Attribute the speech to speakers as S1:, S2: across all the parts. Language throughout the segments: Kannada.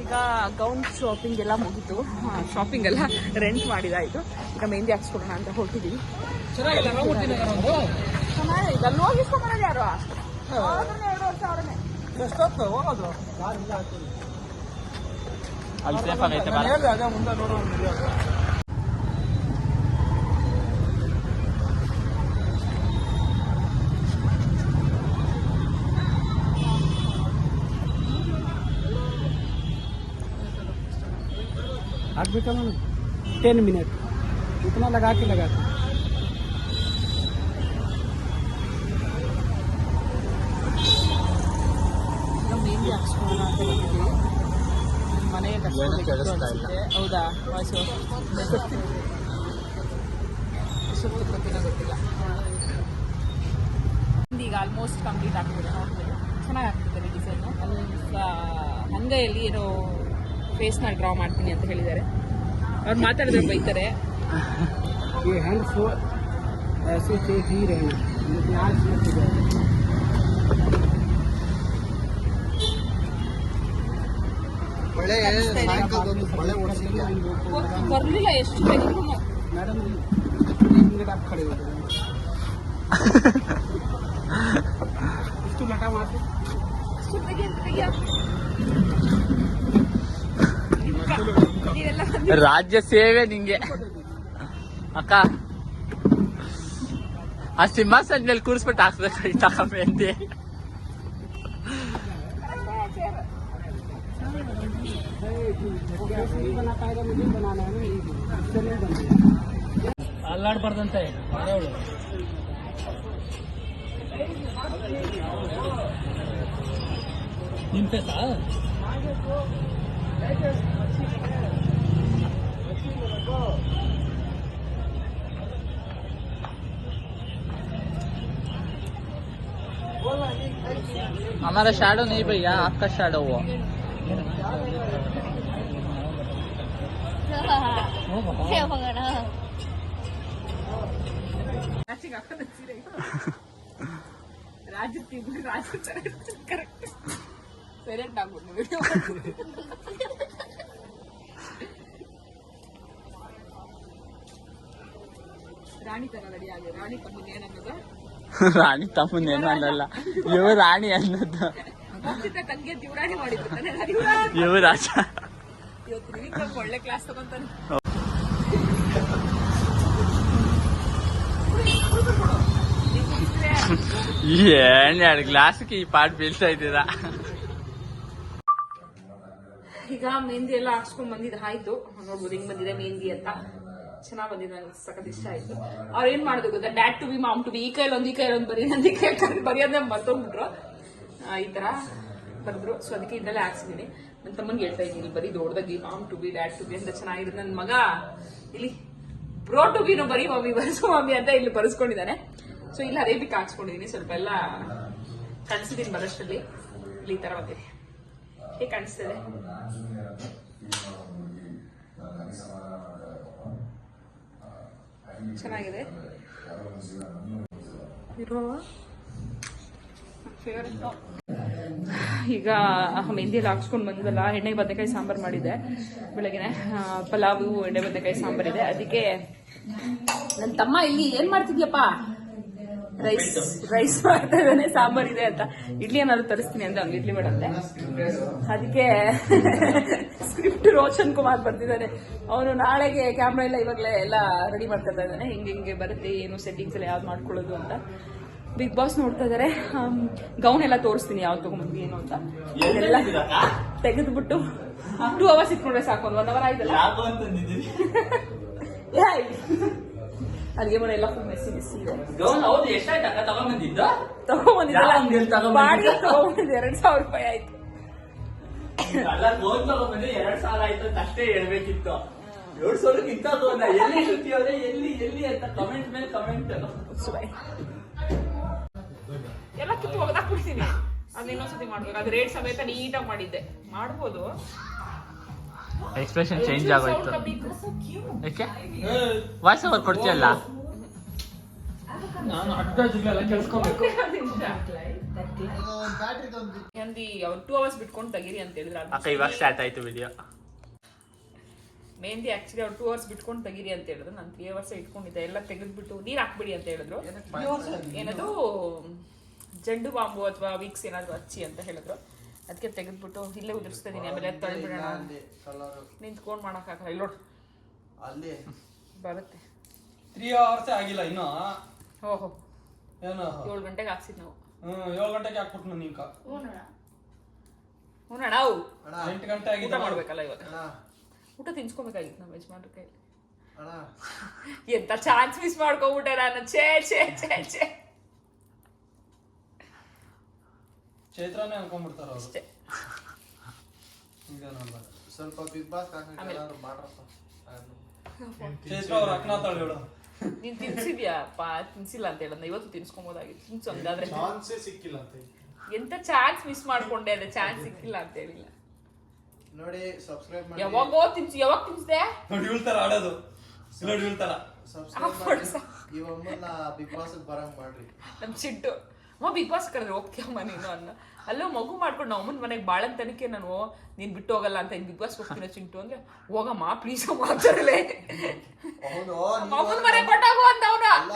S1: ಈಗ ಗೌನ್ ಶಾಪಿಂಗ್ ಎಲ್ಲ ಮುಗಿತು. ಶಾಪಿಂಗ್ ಎಲ್ಲ ರೆಂಟ್ ಮಾಡಿದಾಯಿತು ಈಗ ಮೆಹಂದಿ ಹಾಕ್ಸ್ಕೊಡೋಣ ಅಂತ ಚೆನ್ನಾಗಿದೆ ಅಲ್ಲಿ ಹೋಗಿಸ್ಕೊಂಬರೋದು ಯಾರು? ಎರಡು ವರ್ಷ ಅವ್ರನ್ನೇ.
S2: ಅಲ್ಲಿ ಸೇಫ್ ಆಗೈತೆ ಬಾ.
S3: हाथ ना टेन मिनट इतना लगा के लगाते
S1: ಈಗ ಮೆಹಂದಿ ಹಾಕ್ಸ್ಕೊಳ್ಳೋಣ ಅಂತ ಬಂದಿದ್ದೀವಿ ಮನೆಗೆ
S2: ಏನು ಕೇಳಿಸ್ತಾ ಇಲ್ಲ.
S1: ಹೌದಾ ವಾಯ್ಸ್ ಎಷ್ಟೊತ್ತು ಗೊತ್ತಿಲ್ಲ ಗೊತ್ತಿಲ್ಲ ಮೆಹಂದಿ ಈಗ ಆಲ್ಮೋಸ್ಟ್ ಕಂಪ್ಲೀಟ್ ಆಗ್ತಿದೆ ನೋಡ್ಬೋದು ಚೆನ್ನಾಗಿ ಆಗ್ತಿದೆ ಡಿಸೈನು ಅಲ್ಲಿ ಅಂಗೈಯಲ್ಲಿ ಏನೋ ಫೇಸ್ನ ಡ್ರಾ ಮಾಡ್ತೀನಿ ಅಂತ ಹೇಳಿದ್ದಾರೆ. ಅವ್ರು ಮಾತಾಡಿದ್ರೆ ಬೈತಾರೆ.
S3: ಈ ಎಸ್
S1: ಬರಲಿಲ್ಲ ಎಷ್ಟು ಬೇಕಿದ್ರು
S3: ಮೇಡಮ್ ಕಡೆ ಮಠ ಇಷ್ಟು
S2: ರಾಜ್ಯ ಸೇವೆ ನಿಂಗೆ. ಅಕ್ಕ. ಆ ಸಿಂಹಾಸನ ಮೇಲೆ ಕೂರಿಸ್ಬಿಟ್ಟು ಹಾಕ್ಬೇಕಾಯ್ತಾ ಮೆಹಂದಿ. ಅಲ್ಲಾಡ್ಬಾರ್ದಂತೆ ಅವಳು हमारा शैडो नहीं भैया आपका शैडो हुआ।
S1: राजू राजू ಸೈಲೆಂಟ್ ಆಗ್ಬಿಟ್ಟು ವಿಡಿಯೋ ರಾಣಿ ತರ ರೆಡಿ ಆಗಿ ರಾಣಿ ತಮ್ಮ ಏನನ್ನೋದು?
S2: ರಾಣಿ ಇವ್ ರಾಣಿ ಅನ್ನೋದು.
S1: ತಂಗಿ ದಿವರಾಣಿ ಮಾಡಿದ್ರು ತಾನೇ
S2: ಇವ್ ರಾಜ.
S1: ಇವತ್ತು ಒಳ್ಳೆ ಕ್ಲಾಸ್ ತಗೊಂತಾನೆ.
S2: ಏನ್ ಎರಡು ಗ್ಲಾಸ್ಗೆ ಈ ಪಾಟ್ ಬೀಳ್ತಾ ಇದ್ದೀರಾ?
S1: ಈಗ ಮೆಹಂದಿ ಎಲ್ಲ ಹಾಕ್ಸ್ಕೊಂಡ್ ಬಂದಿದ್ದು ಆಯ್ತು. ನೋಡ್ಬೋದು ಹಿಂಗ್ ಬಂದಿದೆ ಮೆಹಂದಿ ಅಂತ. ಚೆನ್ನಾಗ್ ಬಂದಿದೆ, ನಂಗೆ ಸಖತ್ ಇಷ್ಟ ಆಯ್ತು. ಅವ್ರು ಏನ್ ಮಾಡೋದು ಗೊತ್ತಾ? Dad to be mom to be ಈ ಕೈಲಿ ಒಂದ್, ಈ ಕೈಲಿ ಒಂದ್, ಬರೀ ನಂದು, ಈ ಕೈ ಬರೆಯೋದೇ ಮರ್ತೋಗ್ಬಿಟ್ರು. ಈ ತರ ಬರೆದ್ರು. ಸೊ ಅದಕ್ಕೆ ಇದರಲ್ಲೇ ಹಾಕ್ಸಿದೀನಿ. ನನ್ನ ತಮ್ಮನ್ಗೆ ಹೇಳ್ತಾ ಇದ್ದೀನಿ, ಬರೀ ದೊಡ್ಡದಾಗಿ mom to be dad to be ಅಂತ ಚೆನ್ನಾಗಿದೆ. ನನ್ನ ಮಗ, ಇಲ್ಲಿ ಬ್ರೋ ಟು ಬಿನು ಬರೀ ಮಮ್ಮಿ, ಬರ್ಸು ಮಮ್ಮಿ ಅಂತ ಇಲ್ಲಿ ಬರೆಸ್ಕೊಂಡಿದ್ದಾನೆ. ಸೊ ಇಲ್ಲಿ ಅರೇಬಿಕ್ ಹಾಕ್ಸ್ಕೊಂಡಿದೀನಿ. ಸ್ವಲ್ಪ ಎಲ್ಲ ಕಳ್ಸಿದೀನಿ ಬರೋಷ್ಟರಲ್ಲಿ ಇಲ್ಲಿ ಈ ತರ ಬಂದಿದೆ. ಹೇಗೆ ಕಾಣಿಸ್ತದೆ? ಚೆನ್ನಾಗಿದೆ. ಈಗ ಮೆಹಂದಿ ಎಲ್ಲ ಹಾಕ್ಸ್ಕೊಂಡು ಬಂದ್ವಲ್ಲ, ಎಣ್ಣೆ ಬದನೆಕಾಯಿ ಸಾಂಬಾರು ಮಾಡಿದ್ದೆ. ಬೆಳಗ್ಗೆನೆ ಪಲಾವು, ಎಣ್ಣೆ ಬದನೆಕಾಯಿ ಸಾಂಬಾರಿದೆ ಅದಕ್ಕೆ ನನ್ನ ತಮ್ಮ ಇಲ್ಲಿ ಏನ್ ಮಾಡ್ತಿದ್ಯಪ್ಪ? ರೈಸ್ ರೈಸ್ ಮಾಡ್ತಾ ಇದ್ದಾನೆ ಸಾಂಬಾರಿದೆ ಅಂತ. ಇಡ್ಲಿ ಏನಾದ್ರು ತರಿಸ್ತೀನಿ ಅಂತ ಅವ್ನು ಇಡ್ಲಿ ಮಾಡಂತೆ ಅದಕ್ಕೆ ಸ್ಕ್ರಿಪ್ಟ್ ರೋಷನ್ ಕುಮಾರ್ ಬರ್ತಿದ್ದಾನೆ ಅವನು ನಾಳೆಗೆ ಕ್ಯಾಮ್ರಾ ಎಲ್ಲ ಇವಾಗಲೇ ಎಲ್ಲ ರೆಡಿ ಮಾಡ್ಕೊತಾ ಇದ್ದಾನೆ. ಹಿಂಗೆ ಹಿಂಗೆ ಬರುತ್ತೆ ಏನು ಸೆಟ್ಟಿಂಗ್ಸ್ ಎಲ್ಲ ಯಾವ್ದು ಮಾಡ್ಕೊಳ್ಳೋದು ಅಂತ. ಬಿಗ್ ಬಾಸ್ ನೋಡ್ತಾ ಇದಾರೆ. ಗೌನ್ ಎಲ್ಲ ತೋರಿಸ್ತೀನಿ ಯಾವ್ದು ತಗೊಂಡ್ಬಂದ್ವಿ ಏನು ಅಂತ. ಎಲ್ಲ ತೆಗೆದ್ಬಿಟ್ಟು ಟೂ ಅವರ್ಸ್ ಇಟ್ಕೊಂಡ್ರೆ ಸಾಕು ಒಂದು ಒನ್ ಅವರ್ ಆಯ್ತಲ್ಲ. ಅಲ್ಲಿಗೆ ಮನೆ ಎಲ್ಲ ಫುಲ್ ಮೆಸ್ಸಿ ಮೆಸ್ಸಿ ಇದೆ.
S2: ತಗೊಂಡ್ಬಂದಿದ್ದ ತಗೊಂಡ್ಬಂದಿದ್ದು?
S1: ಬಾಡಿಗೆ ತಗೊಂಡ್ಬಂದಿದ್ದೆ ಎರಡ್ ಸಾವಿರ ರೂಪಾಯಿ ಆಯ್ತು.
S2: ಅಲ್ಲ ಫೋನ್ ತಗೊಂಡ್ಬಂದ್ರೆ ಎರಡ್ ಸಾವಿರ ಆಯ್ತು ಅಂತ ಅಷ್ಟೇ ಹೇಳ್ಬೇಕಿತ್ತು. ಸಾವಿರಕ್ಕೆ ಎಲ್ಲಿ ಶ್ರುತಿ ಅವ್ರೆ ಎಲ್ಲಿ ಎಲ್ಲಿ ಅಂತ ಕಮೆಂಟ್ ಮೇಲೆ ಕಮೆಂಟ್
S1: ಸುಬಾಯ್ ಎಲ್ಲ ಕಿತ್ತು ಒಗದಾಕ್ಬಿಡ್ತೀನಿ ಅದನ್ನ ಇನ್ನೊಂದ್ಸತಿ ಮಾಡ್ಬೇಕು. ಅದು ರೇಟ್ ಸಮೇತ ನೀಟಾಗಿ ಮಾಡಿದ್ದೆ. ಮಾಡ್ಬೋದು.
S2: ಎಕ್ಸ್ಪ್ರೆಷನ್ ಚೇಂಜ್ ಆಗೋಯ್ತು. ಯಾಕೆ? ವಾಯ್ಸ್ ಓವರ್ ಕೊಡ್ತೀಯಲ್ಲ?
S4: ನಾನು
S5: ನಂದಿ ಅವ್ರು ಟೂ ಅವರ್ಸ್ ಬಿಟ್ಕೊಂಡು ತೆಗೀರಿ ಅಂತ ಹೇಳಿದ್ರು
S2: ಅಕ್ಕ ಇವಾಗ ಸ್ಟಾರ್ಟ್ ಆಯ್ತು ವಿಡಿಯೋ
S5: ಮೆಹಂದಿ ಆಕ್ಚುಲಿ ಅವ್ರು ಟೂ ಅವರ್ಸ್ ಬಿಟ್ಕೊಂಡು ತೆಗೀರಿ ಅಂತ ಹೇಳಿದ್ರು. ನಾನು ತ್ರೀ ಅವರ್ಸ್ ಇಟ್ಕೊಂಡಿದ್ದೆ. ಎಲ್ಲ ತೆಗೆದ್ಬಿಟ್ಟು ನೀರು ಹಾಕ್ಬಿಡಿ ಅಂತ ಹೇಳಿದ್ರು. ಏನದು ಜಂಡು ಬಾಂಬು ಅಥವಾ ವೀಕ್ಸ್ ಏನಾದ್ರು ಹಚ್ಚಿ ಅಂತ ಹೇಳಿದ್ರು. ಅದಕ್ಕೆ ತೆಗೆದ್ಬಿಟ್ಟು ಇಲ್ಲೇ ಉದುರಿಸ್ತಿದ್ದೀನಿ ಇದೀನಿ. ಆಮೇಲೆ ತಳ್ಬಿಡೋಣ ನಿಂತ್ಕೊಂಡು ಮಾಡೋಕ್ಕಾಗಲ್ಲ ಇಲ್ಲ ನೋಡು.
S6: ಅಲ್ಲಿ.
S5: ಬರುತ್ತೆ.
S4: ತ್ರೀ ಅವರ್ಸ್ ಆಗಿಲ್ಲ ಇನ್ನು.
S5: ಓಹೋ
S4: ಏನು.
S5: ಏಳು ಗಂಟೆಗೆ ಹಾಕ್ಸಿದ್ ನಾವು.
S4: ಹ್ಞೂ ಏಳು ಗಂಟೆಗೆ ಹಾಕ್ಬಿಟ್ಟು ನಾನು ಈಗ
S5: ಹ್ಞೂ ನಾವು
S6: ಅಣ್ಣ
S4: ಎಂಟು ಗಂಟೆ
S5: ಊಟ
S4: ಆಗಿದೆ
S5: ಮಾಡ್ಬೇಕಲ್ಲ ಇವತ್ತು
S6: ಅಣ್ಣ.
S5: ಊಟ ತಿನ್ಸ್ಕೊಬೇಕಾಗಿತ್ತು ನಮ್ಮ ಯಜಮಾನ್ರ ಕೈಲಿ
S6: ಅಣ್ಣ.
S5: ಎಂತ ಚಾನ್ಸ್ ಮಿಸ್ ಮಾಡ್ಕೊಬಿಟ್ಟೆ ನಾನು. ಛೇ ಛೇ ಛೇ ಛೇ.
S4: ಚೈತ್ರನೇ ಅನ್ಕೊಂಡ್ಬಿಡ್ತಾರ ಅವ್ರು.
S5: ಅಷ್ಟೇ.
S4: ಇದೇನಲ್ಲ
S6: ಸ್ವಲ್ಪ ಬಿಗ್ ಬಾಸ್
S5: ಆಮೇಲೆ.
S4: ಚೈತ್ರ ಅವ್ರು ಅಕ್ಕನ ತಾಳು ಹೇಳು.
S5: ನೀನ್ ತಿನ್ಸಿದ್ಯಾಪ್ಪ ತಿನ್ಸಿಲ್ಲ ಅಂತ ಹೇಳದ್ನ. ಇವತ್ತು ತಿನ್ಸ್ಕೊಬೋದಾಗಿತ್ತು. ತಿನ್ಸು ಹಂಗಾದ್ರೆ.
S7: ಚಾನ್ಸೇ ಸಿಕ್ಕಿಲ್ಲ ಅಂತ
S5: ಎಂತ ಚಾನ್ಸ್ ಮಿಸ್ ಮಾಡ್ಕೊಂಡೆ ಅದೇ? ಚಾನ್ಸ್ ಸಿಕ್ಕಿಲ್ಲ ಅಂತ ಹೇಳಿಲ್ಲ.
S6: ನೋಡಿ ಸಬ್ಸ್ಕ್ರೈಬ್ ಮಾಡಿ.
S5: ಯಾವಾಗೋ ತಿನ್ಸು. ಯಾವಾಗ ತಿನ್ಸ್ದೆ?
S4: ನೋಡಿ ಇಳ್ತಾರ ಆಡೋದು. ನೋಡಿ ಇಳ್ತಾರ
S6: ಸಬ್ಸ್ಕ್ರೈಬ್ ಮಾಡಿ. ಈ ಬಿಗ್ ಬಾಸ್ ಬರಂಗ್ ಮಾಡ್ರಿ.
S5: ನಮ್ ಚಿಟ್ಟು. ಅಮ್ಮ ಬಿಗ್ ಬಾಸ್ ಕರೆದ್ರೆ ಹೋಗ್ತೀಯಮ್ಮ ನೀನು ಅನ್ನ. ಅಲ್ಲೋ ಮಗು ಮಾಡ್ಕೊಂಡು ನಾವು ಅಮ್ಮನ ಮನೆಗೆ ಬಾಳನ್ ತನಕ ನಾನು ನೀನ್ ಬಿಟ್ಟು ಹೋಗಲ್ಲ ಅಂತ ಬಿಗ್ ಬಾಸ್ ಹೋಗ್ತೀನಿ ಚಿಂಟು ಅಂದ್ರೆ ಹೋಗಮ್ಮ ಪ್ಲೀಸ್
S6: ಅವನು
S5: ಅಮ್ಮನ ಮನೆಗೆ ಕೊಟ್ಟಾಗು ಅಂತ ಅವನು.
S6: ಅಲ್ಲ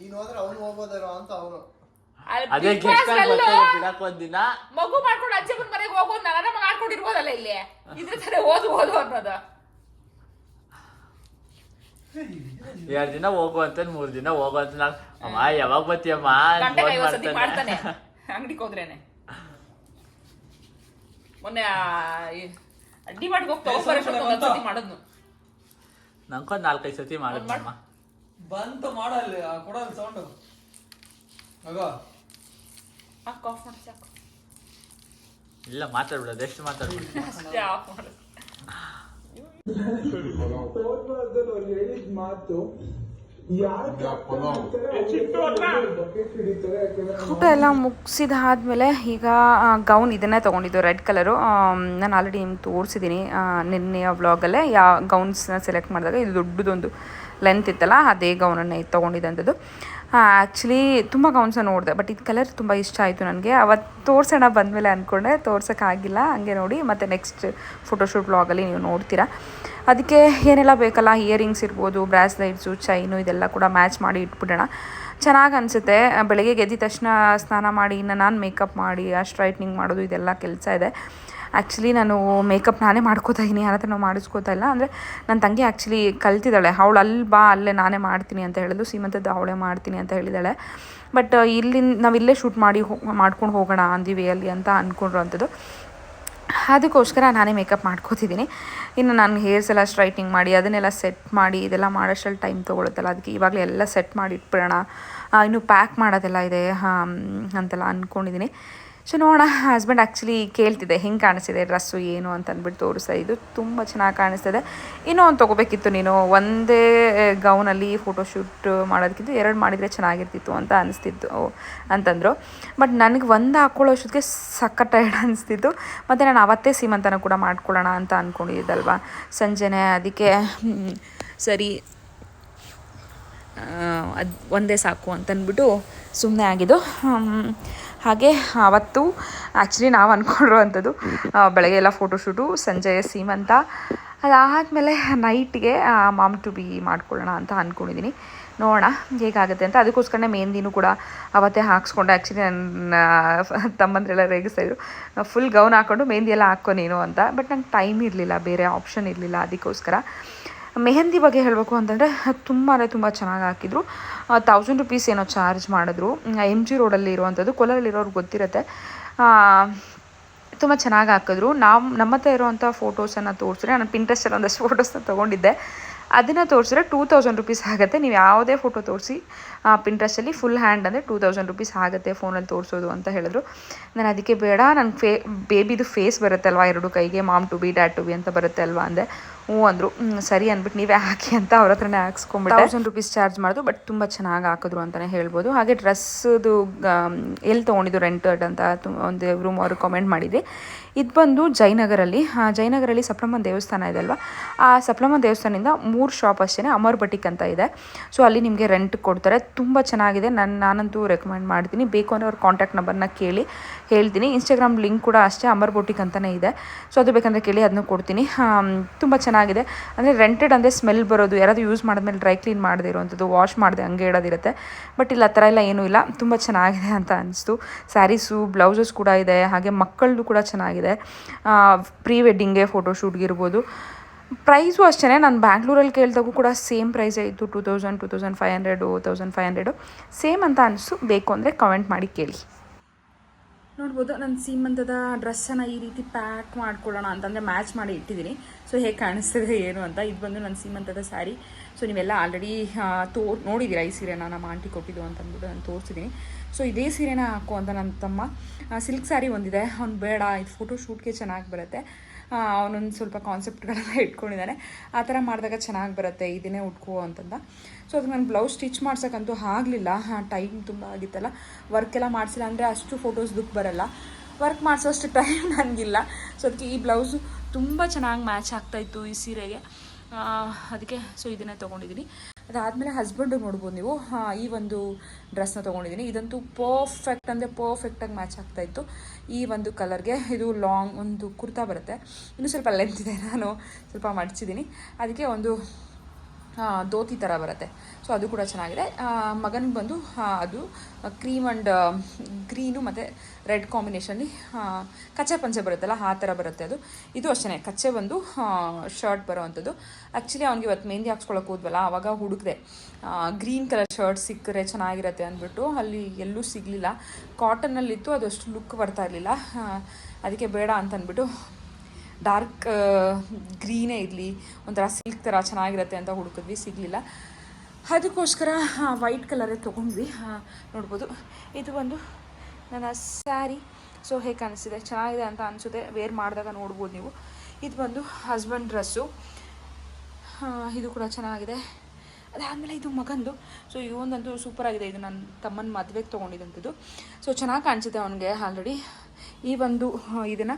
S6: ನೀನ್ ಹೋದ್ರೆ ಅವನು ಹೋಗೋದಾರೋ ಅಂತ ಅವನು.
S2: ಅದೇ ಗೆಸ್ಟ್ ಬಿಡಕ್ ಒಂದಿನ.
S5: ಮಗು ಮಾಡ್ಕೊಂಡು ಅಜ್ಜಮ್ಮನ ಮನೆಗೆ ಹೋಗೋದು ನಾನು ನಮಗೆ ಆಡ್ಕೊಂಡಿರ್ಬೋದಲ್ಲ ಇಲ್ಲಿ. ಇದ್ರ ತರ ಓದು ಓದು ಅನ್ನೋದು.
S2: ಎರಡ್ ದಿನ ಹೋಗು ಅಂತ ಮೂರ್ ದಿನ ಹೋಗು ಅಂತ ನಾನು ಅಮ್ಮ ಯಾವಾಗ ಬತ್ತೀಯಮ್ಮ
S5: ಅಂಗಡಿಗೆ ಹೋದ್ರೇನೆ. ಮೊನ್ನೆ ಅಡ್ಡಿ ಮಾಡಿ ಹೋಗಿ ಸತಿ ಮಾಡೋದ್ನು.
S2: ನಂಗೊಂದ್ ನಾಲ್ಕೈದು ಸತಿ ಮಾಡಿದ್ನಮ್ಮ.
S4: ಬಂತು ಮಾಡಲ್ಲಿ ಆ ಕೊಡಲ್ಲ ಸೌಂಡು ಮಗೋ
S5: ಹಾಕ್ ಆಫ್ ಮಾಡಿ ಸಾಕು
S2: ಇಲ್ಲ ಮಾತಾಡ್ಬಿಡೋದು ಎಷ್ಟು ಮಾತಾಡ್ಬಿಡೋದು
S5: ಅಷ್ಟೇ ಆಫ್ ಮಾಡೋದು.
S1: ಊಟ ಎಲ್ಲ ಮುಗಿಸಿದಾದ್ಮೇಲೆ ಈಗ ಗೌನ್ ಇದನ್ನೇ ತೊಗೊಂಡಿದ್ದು ರೆಡ್ ಕಲರು. ನಾನು ಆಲ್ರೆಡಿ ನಿಮ್ಗೆ ತೋರಿಸಿದ್ದೀನಿ ನಿನ್ನೆಯ ವ್ಲಾಗಲ್ಲೇ ಯಾವ ಗೌನ್ಸ್ನ ಸೆಲೆಕ್ಟ್ ಮಾಡಿದಾಗ ಇದು ದೊಡ್ಡದೊಂದು ಲೆಂತ್ ಇತ್ತಲ್ಲ ಅದೇ ಗೌನನ್ನೇ ತೊಗೊಂಡಿದ್ದಂಥದ್ದು. ಆ್ಯಕ್ಚುಲಿ ತುಂಬ ಗೌನ್ಸ ನೋಡಿದೆ ಬಟ್ ಇದು ಕಲರ್ ತುಂಬ ಇಷ್ಟ ಆಯಿತು ನನಗೆ. ಅವತ್ತು ತೋರ್ಸೋಣ ಬಂದಮೇಲೆ ಅಂದ್ಕೊಂಡೆ ತೋರ್ಸೋಕ್ಕಾಗಿಲ್ಲ, ಹಂಗೆ ನೋಡಿ. ಮತ್ತು ನೆಕ್ಸ್ಟ್ ಫೋಟೋಶೂಟ್ ಬ್ಲಾಗಲ್ಲಿ ನೀವು ನೋಡ್ತೀರಾ. ಅದಕ್ಕೆ ಏನೆಲ್ಲ ಬೇಕಲ್ಲ ಇಯರಿಂಗ್ಸ್ ಇರ್ಬೋದು ಬ್ರಾಸ್ಲೈಟ್ಸು ಚೈನು ಇದೆಲ್ಲ ಕೂಡ ಮ್ಯಾಚ್ ಮಾಡಿ ಇಟ್ಬಿಡೋಣ. ಚೆನ್ನಾಗಿ ಅನಿಸುತ್ತೆ. ಬೆಳಗ್ಗೆ ಎದ್ದ ತಕ್ಷಣ ಸ್ನಾನ ಮಾಡಿ, ಇನ್ನು ನಾನು ಮೇಕಪ್ ಮಾಡಿ ಆ ಸ್ಟ್ರೈಟ್ನಿಂಗ್ ಮಾಡೋದು, ಇದೆಲ್ಲ ಕೆಲಸ ಇದೆ. ಆ್ಯಕ್ಚುಲಿ ನಾನು ಮೇಕಪ್ ನಾನೇ ಮಾಡ್ಕೋತಾ ಇದ್ದೀನಿ ಯಾರ ಹತ್ರ ಮಾಡಿಸ್ಕೋತಾ ಇಲ್ಲ. ಅಂದರೆ ನನ್ನ ತಂಗಿ ಆ್ಯಕ್ಚುಲಿ ಕಲ್ತಿದ್ದಾಳೆ. ಅವಳು ಅಲ್ಲಿ ಬಾ, ಅಲ್ಲೇ ನಾನೇ ಮಾಡ್ತೀನಿ ಅಂತ ಹೇಳಿದ್ಲು. ಸೀಮಂತದ್ದು ಅವಳೇ ಮಾಡ್ತೀನಿ ಅಂತ ಹೇಳಿದಾಳೆ ಬಟ್ ಇಲ್ಲಿ ನಾವು ಇಲ್ಲೇ ಶೂಟ್ ಮಾಡಿ ಮಾಡ್ಕೊಂಡು ಹೋಗೋಣ ಅಂದಿವಿ ಅಲ್ಲಿ ಅಂತ ಅಂದ್ಕೊಂಡಿರೋವಂಥದ್ದು ಅದಕ್ಕೋಸ್ಕರ ನಾನೇ ಮೇಕಪ್ ಮಾಡ್ಕೋತಿದ್ದೀನಿ ಇನ್ನು ನಾನು ಹೇರ್ಸ್ ಎಲ್ಲ ಸ್ಟ್ರೈಟ್ನಿಂಗ್ ಮಾಡಿ, ಅದನ್ನೆಲ್ಲ ಸೆಟ್ ಮಾಡಿ, ಇದೆಲ್ಲ ಮಾಡೋಷ್ಟಲ್ಲಿ ಟೈಮ್ ತೊಗೊಳುತ್ತಲ್ಲ. ಅದಕ್ಕೆ ಇವಾಗಲೇ ಎಲ್ಲ ಸೆಟ್ ಮಾಡಿ ಇಟ್ಬಿಡೋಣ. ಇನ್ನು ಪ್ಯಾಕ್ ಮಾಡೋದೆಲ್ಲ ಇದೆ ಅಂತೆಲ್ಲ ಅಂದ್ಕೊಂಡಿದ್ದೀನಿ ಸೊ ನೋಡೋಣ ಹಸ್ಬೆಂಡ್ ಆ್ಯಕ್ಚುಲಿ ಕೇಳ್ತಿದೆ, ಹೆಂಗೆ ಕಾಣಿಸ್ತಿದೆ ಡ್ರೆಸ್ಸು ಏನು? ಅಂತ ಅಂದ್ಬಿಟ್ಟು ತೋರಿಸ್ತಾ ಇದು ತುಂಬ ಚೆನ್ನಾಗಿ ಕಾಣಿಸ್ತಿದೆ. ಇನ್ನೂ ಒಂದು ತೊಗೋಬೇಕಿತ್ತು ನೀನು. ಒಂದೇ ಗೌನಲ್ಲಿ ಫೋಟೋಶೂಟ್ ಮಾಡೋದಕ್ಕಿಂತ ಎರಡು ಮಾಡಿದರೆ ಚೆನ್ನಾಗಿರ್ತಿತ್ತು ಅಂತ ಅನಿಸ್ತಿತ್ತು ಅಂತಂದರು. ಬಟ್ ನನಗೆ ಒಂದು ಹಾಕ್ಕೊಳ್ಳೋ ಅಷ್ಟೊತ್ತಿಗೆ ಸಕ್ಕ ಟೈರ್ಡ್ ಅನಿಸ್ತಿತ್ತು. ಮತ್ತು ನಾನು ಅವತ್ತೇ ಸೀಮಂತನ ಕೂಡ ಮಾಡ್ಕೊಳ್ಳೋಣ ಅಂತ ಅಂದ್ಕೊಂಡಿದ್ದಲ್ವ ಸಂಜೆನೆ ಅದಕ್ಕೆ ಸರಿ ಅದು, ಒಂದೇ ಸಾಕು ಅಂತಂದ್ಬಿಟ್ಟು ಸುಮ್ಮನೆ ಆಗಿದ್ದು ಹಾಗೆ ಅವತ್ತು ಆ್ಯಕ್ಚುಲಿ ನಾವು ಅಂದ್ಕೊಂಡಿರೋ ಅಂಥದ್ದು ಬೆಳಗ್ಗೆ ಎಲ್ಲ ಫೋಟೋಶೂಟು ಸಂಜೆ ಸೀಮಂತ. ಅದಾದಮೇಲೆ ನೈಟ್ಗೆ ಮಾಮ್ ಟು ಬಿ ಮಾಡ್ಕೊಳ್ಳೋಣ ಅಂತ ಅಂದ್ಕೊಂಡಿದ್ದೀನಿ ನೋಡೋಣ ಹೇಗಾಗುತ್ತೆ ಅಂತ. ಅದಕ್ಕೋಸ್ಕರನೇ ಮೆಹಂದಿನೂ ಕೂಡ ಅವತ್ತೇ ಹಾಕ್ಸ್ಕೊಂಡೆ ಆ್ಯಕ್ಚುಲಿ ನನ್ನ ತಮ್ಮಂದ್ರೆಲ್ಲ ರೇಗಿಸ್ತಾಯಿದ್ರು ಫುಲ್ ಗೌನ್ ಹಾಕ್ಕೊಂಡು ಮೆಹಂದಿ ಎಲ್ಲ ಹಾಕ್ಕೊ ನೀನು ಅಂತ. ಬಟ್ ನಂಗೆ ಟೈಮ್ ಇರಲಿಲ್ಲ, ಬೇರೆ ಆಪ್ಷನ್ ಇರಲಿಲ್ಲ ಅದಕ್ಕೋಸ್ಕರ. ಮೆಹಂದಿ ಬಗ್ಗೆ ಹೇಳಬೇಕು ಅಂತಂದರೆ ತುಂಬಾ ತುಂಬ ಚೆನ್ನಾಗಿ ಹಾಕಿದ್ರು. ತೌಸಂಡ್ ರುಪೀಸ್ ಏನೋ ಚಾರ್ಜ್ ಮಾಡಿದ್ರು. ಎಂ ಜಿ ರೋಡಲ್ಲಿ ಇರುವಂಥದ್ದು ಕೋಲಾರಲ್ಲಿರೋರ್ಗೆ ಗೊತ್ತಿರುತ್ತೆ. ತುಂಬ ಚೆನ್ನಾಗಿ ಹಾಕಿದ್ರು. ನಾವು, ನಮ್ಮ ಹತ್ರ ಇರೋವಂಥ ಫೋಟೋಸನ್ನು ತೋರಿಸಿದ್ರೆ, ನಾನು ಪಿಂಟ್ರೆಸ್ಟಲ್ಲಿ ಒಂದಷ್ಟು ಫೋಟೋಸ್ನ ತೊಗೊಂಡಿದ್ದೆ. ಅದನ್ನು ತೋರಿಸಿದ್ರೆ ಟೂ ತೌಸಂಡ್ ರುಪೀಸ್ ಆಗುತ್ತೆ. ನೀವು ಯಾವುದೇ ಫೋಟೋ ತೋರಿಸಿ ಪಿಂಟ್ರೆಸ್ಟಲ್ಲಿ ಫುಲ್ ಹ್ಯಾಂಡ್ ಅಂದರೆ ಟೂ ತೌಸಂಡ್ ರುಪೀಸ್ ಆಗುತ್ತೆ ಫೋನಲ್ಲಿ ತೋರಿಸೋದು ಅಂತ ಹೇಳಿದ್ರು. ನಾನು ಅದಕ್ಕೆ ಬೇಡ. ನನ್ನ ಫೇ ಬೇಬಿದು ಫೇಸ್ ಬರುತ್ತೆ ಅಲ್ವಾ? ಎರಡು ಕೈಗೆ mom to be dad to be ಅಂತ ಬರುತ್ತೆ ಅಲ್ವಾ ಅಂದೆ. ಹ್ಞೂ ಅಂದರು. ಸರಿ ಅಂದ್ಬಿಟ್ಟು ನೀವೇ ಹಾಕಿ ಅಂತ ಅವ್ರ ಹತ್ರನೇ ಹಾಕ್ಸ್ಕೊಂಬಿಟ್ಟು ತೌಸಂಡ್ ರುಪೀಸ್ ಚಾರ್ಜ್ ಮಾಡಿದ್ರು ಬಟ್ ತುಂಬ ಚೆನ್ನಾಗಿ ಹಾಕಿದ್ರು ಅಂತಲೇ ಹೇಳ್ಬೋದು. ಹಾಗೆ ಡ್ರೆಸ್ಸದು ಎಲ್ಲಿ ತೊಗೊಂಡಿದ್ದು ರೆಂಟೆಡ್ ಅಂತ ಒಂದು ರೂಮ್ ಅವರು ಕಮೆಂಟ್ ಮಾಡಿದ್ರಿ. ಇದು ಬಂದು ಜಯನಗರಲ್ಲಿ ಜಯನಗರಲ್ಲಿ ಸಪ್ಲಮ್ಮನ ದೇವಸ್ಥಾನ ಇದೆ ಅಲ್ವಾ? ಆ ಸಪ್ಲಮ್ಮ ದೇವಸ್ಥಾನದಿಂದ ಮೂರು ಶಾಪ್ ಅಷ್ಟೇ ಅಮರ್ ಬಟಿಕ್ ಅಂತ ಇದೆ. ಸೊ ಅಲ್ಲಿ ನಿಮಗೆ ರೆಂಟ್ ಕೊಡ್ತಾರೆ. ತುಂಬ ಚೆನ್ನಾಗಿದೆ. ನಾನು, ನಾನಂತೂ ರೆಕಮೆಂಡ್ ಮಾಡ್ತೀನಿ. ಬೇಕು ಅಂದರೆ ಅವ್ರ ಕಾಂಟ್ಯಾಕ್ಟ್ ನಂಬರ್ನ ಕೇಳಿ. ಹೇಳ್ತೀನಿ ಇನ್ಸ್ಟಾಗ್ರಾಮ್ ಲಿಂಕ್ ಕೂಡ ಅಷ್ಟೇ ಅಂಬರ್ ಬೋಟಿಕ್ ಅಂತಲೇ ಇದೆ. ಸೊ ಅದು ಬೇಕಂದರೆ ಕೇಳಿ ಅದನ್ನು ಕೊಡ್ತೀನಿ. ತುಂಬ ಚೆನ್ನಾಗಿದೆ. ಅಂದರೆ ರೆಂಟೆಡ್ ಅಂದರೆ ಸ್ಮೆಲ್ ಬರೋದು, ಯಾರಾದರೂ ಯೂಸ್ ಮಾಡಿದ್ಮೇಲೆ ಡ್ರೈ ಕ್ಲೀನ್ ಮಾಡದೇ ಇರೋವಂಥದ್ದು ವಾಶ್ ಮಾಡಿದೆ ಹಂಗೆ ಇಡೋದಿರುತ್ತೆ. ಬಟ್ ಇಲ್ಲ, ಆ ಥರ ಎಲ್ಲ ಏನೂ ಇಲ್ಲ. ತುಂಬ ಚೆನ್ನಾಗಿದೆ ಅಂತ ಅನಿಸ್ತು. ಸ್ಯಾರೀಸು ಬ್ಲೌಸಸ್ ಕೂಡ ಇದೆ. ಹಾಗೆ ಮಕ್ಕಳದು ಕೂಡ ಚೆನ್ನಾಗಿದೆ. ಪ್ರೀ ವೆಡ್ಡಿಂಗ್ಗೆ ಫೋಟೋಶೂಟ್ಗೆ ಇರ್ಬೋದು. ಪ್ರೈಸು ಅಷ್ಟೇ ನಾನು ಬ್ಯಾಂಗ್ಳೂರಲ್ಲಿ ಕೇಳಿದಾಗೂ ಕೂಡ ಸೇಮ್ ಪ್ರೈಸೇ ಇತ್ತು. Two thousand two thousand five hundred thousand five hundred same ಅಂತ ಅನಿಸ್ತು. ಬೇಕು ಅಂದರೆ ಕಮೆಂಟ್ ಮಾಡಿ ಕೇಳಿ. ನೋಡ್ಬೋದು ನನ್ನ ಸೀಮಂತದ ಡ್ರೆಸ್ಸನ್ನು ಈ ರೀತಿ ಪ್ಯಾಕ್ ಮಾಡ್ಕೊಳ್ಳೋಣ ಅಂತಂದರೆ ಮ್ಯಾಚ್ ಮಾಡಿ ಇಟ್ಟಿದ್ದೀನಿ ಸೊ ಹೇಗೆ ಕಾಣಿಸ್ತದೆ, ಏನು ಅಂತ. ಇದು ಬಂದು ನನ್ನ ಸೀಮಂತದ ಸ್ಯಾರಿ ಸೊ ನೀವೆಲ್ಲ ಆಲ್ರೆಡಿ ತೋರ್, ನೋಡಿದ್ದೀರಾ ಈ ಸೀರೆನ? ನಮ್ಮ ಆಂಟಿ ಕೊಟ್ಟಿದ್ದು ಅಂತಂದ್ಬಿಟ್ಟು ನಾನು ತೋರಿಸಿದ್ದೀನಿ ಸೊ ಇದೇ ಸೀರೆನ ಹಾಕು ಅಂತ ನನ್ನ ತಮ್ಮ. ಸಿಲ್ಕ್ ಸ್ಯಾರಿ ಒಂದಿದೆ. ಅವ್ನು ಬೇಡ, ಇದು ಫೋಟೋ ಶೂಟ್ಗೆ ಚೆನ್ನಾಗಿ ಬರುತ್ತೆ. ಅವನೊಂದು ಸ್ವಲ್ಪ ಕಾನ್ಸೆಪ್ಟ್ಗಳೆಲ್ಲ ಇಟ್ಕೊಂಡಿದ್ದಾನೆ ಆ ಥರ ಮಾಡಿದಾಗ ಚೆನ್ನಾಗಿ ಬರುತ್ತೆ, ಇದನ್ನೇ ಉಟ್ಕೋ ಅಂತಂದ. ಸೊ ಅದಕ್ಕೆ ನಾನು ಬ್ಲೌಸ್ ಸ್ಟಿಚ್ ಮಾಡ್ಸೋಕ್ಕಂತೂ ಆಗಲಿಲ್ಲ. ಟೈಮ್ ತುಂಬ ಆಗಿತ್ತಲ್ಲ. ಎಲ್ಲ ಮಾಡಿಸಿಲ್ಲ ಅಂದರೆ ಅಷ್ಟು ಫೋಟೋಸ್ ದುಃಖ ಬರಲ್ಲ. ವರ್ಕ್ ಮಾಡಿಸೋಷ್ಟು ಟೈಮ್ ನನಗಿಲ್ಲ ಸೊ ಅದಕ್ಕೆ ಈ ಬ್ಲೌಸು ತುಂಬ ಚೆನ್ನಾಗಿ ಮ್ಯಾಚ್ ಆಗ್ತಾಯಿತ್ತು ಈ ಸೀರೆಗೆ. ಅದಕ್ಕೆ ಸೊ ಇದನ್ನೇ ತೊಗೊಂಡಿದ್ದೀನಿ ಅದಾದಮೇಲೆ ಹಸ್ಬೆಂಡು ನೋಡ್ಬೋದು ನೀವು. ಆ, ಈ ಒಂದು ಡ್ರೆಸ್ನ ತೊಗೊಂಡಿದ್ದೀನಿ. ಇದಂತೂ ಪರ್ಫೆಕ್ಟ್ ಅಂದರೆ ಪರ್ಫೆಕ್ಟಾಗಿ ಮ್ಯಾಚ್ ಆಗ್ತಾಯಿತ್ತು ಈ ಒಂದು ಕಲರ್ಗೆ ಇದು ಲಾಂಗ್ ಒಂದು ಕುರ್ತಾ ಬರುತ್ತೆ. ಇನ್ನೂ ಸ್ವಲ್ಪ ಲೆಂತ್ ಇದೆ. ನಾನು ಸ್ವಲ್ಪ ಮಡಚಿದ್ದೀನಿ. ಅದಕ್ಕೆ ಒಂದು ಧೋತಿ ಥರ ಬರುತ್ತೆ. ಸೊ ಅದು ಕೂಡ ಚೆನ್ನಾಗಿದೆ. ಮಗನಿಗೆ ಬಂದು ಅದು ಕ್ರೀಮ್ ಆ್ಯಂಡ್ ಗ್ರೀನು ಮತ್ತು ರೆಡ್ ಕಾಂಬಿನೇಷನಲ್ಲಿ ಕಚ್ಚೆ ಪಂಚೆ ಬರುತ್ತಲ್ಲ, ಆ ಥರ ಬರುತ್ತೆ ಅದು. ಇದು ಅಷ್ಟೇ ಕಚ್ಚೆ ಬಂದು ಶರ್ಟ್ ಬರೋವಂಥದ್ದು. ಆ್ಯಕ್ಚುಲಿ ಅವ್ನಿಗೆ ಇವತ್ತು ಮೆಹಂದಿ ಹಾಕ್ಸ್ಕೊಳಕ್ಕೆ ಹೋದ್ವಲ್ಲ ಆವಾಗ ಹುಡುಕ್ದೆ. ಗ್ರೀನ್ ಕಲರ್ ಶರ್ಟ್ ಸಿಕ್ಕರೆ ಚೆನ್ನಾಗಿರುತ್ತೆ ಅಂದ್ಬಿಟ್ಟು, ಅಲ್ಲಿ ಎಲ್ಲೂ ಸಿಗಲಿಲ್ಲ. ಕಾಟನ್ನಲ್ಲಿತ್ತು ಅದು ಅಷ್ಟು ಲುಕ್ ಬರ್ತಾ ಇರಲಿಲ್ಲ. ಅದಕ್ಕೆ ಬೇಡ ಅಂತ ಅಂದ್ಬಿಟ್ಟು ಡಾರ್ಕ್ ಗ್ರೀನೇ ಇರಲಿ, ಒಂಥರ ಸಿಲ್ಕ್ ಥರ ಚೆನ್ನಾಗಿರುತ್ತೆ ಅಂತ ಹುಡುಕಿದ್ವಿ, ಸಿಗಲಿಲ್ಲ. ಅದಕ್ಕೋಸ್ಕರ ವೈಟ್ ಕಲರೇ ತೊಗೊಂಡ್ವಿ. ನೋಡ್ಬೋದು. ಇದು ಒಂದು ನನ್ನ ಸ್ಯಾರಿ. ಸೊ, ಹೇಗೆ ಕಾಣಿಸ್ತಿದೆ? ಚೆನ್ನಾಗಿದೆ ಅಂತ ಅನಿಸುತ್ತೆ. ವೇರ್ ಮಾಡಿದಾಗ ನೋಡ್ಬೋದು ನೀವು. ಇದು ಬಂದು ಹಸ್ಬೆಂಡ್ ಡ್ರೆಸ್ಸು. ಇದು ಕೂಡ ಚೆನ್ನಾಗಿದೆ. ಅದಾದಮೇಲೆ ಇದು ಮಗಂದು. ಸೊ ಇವೊಂದಂತೂ ಸೂಪರಾಗಿದೆ ಇದು ನನ್ನ ತಮ್ಮನ ಮದುವೆಗೆ ತೊಗೊಂಡಿದ್ದಂಥದ್ದು ಸೊ, ಚೆನ್ನಾಗಿ ಕಾಣಿಸುತ್ತೆ ಅವನಿಗೆ ಆಲ್ರೆಡಿ. ಈ ಒಂದು ಇದನ್ನು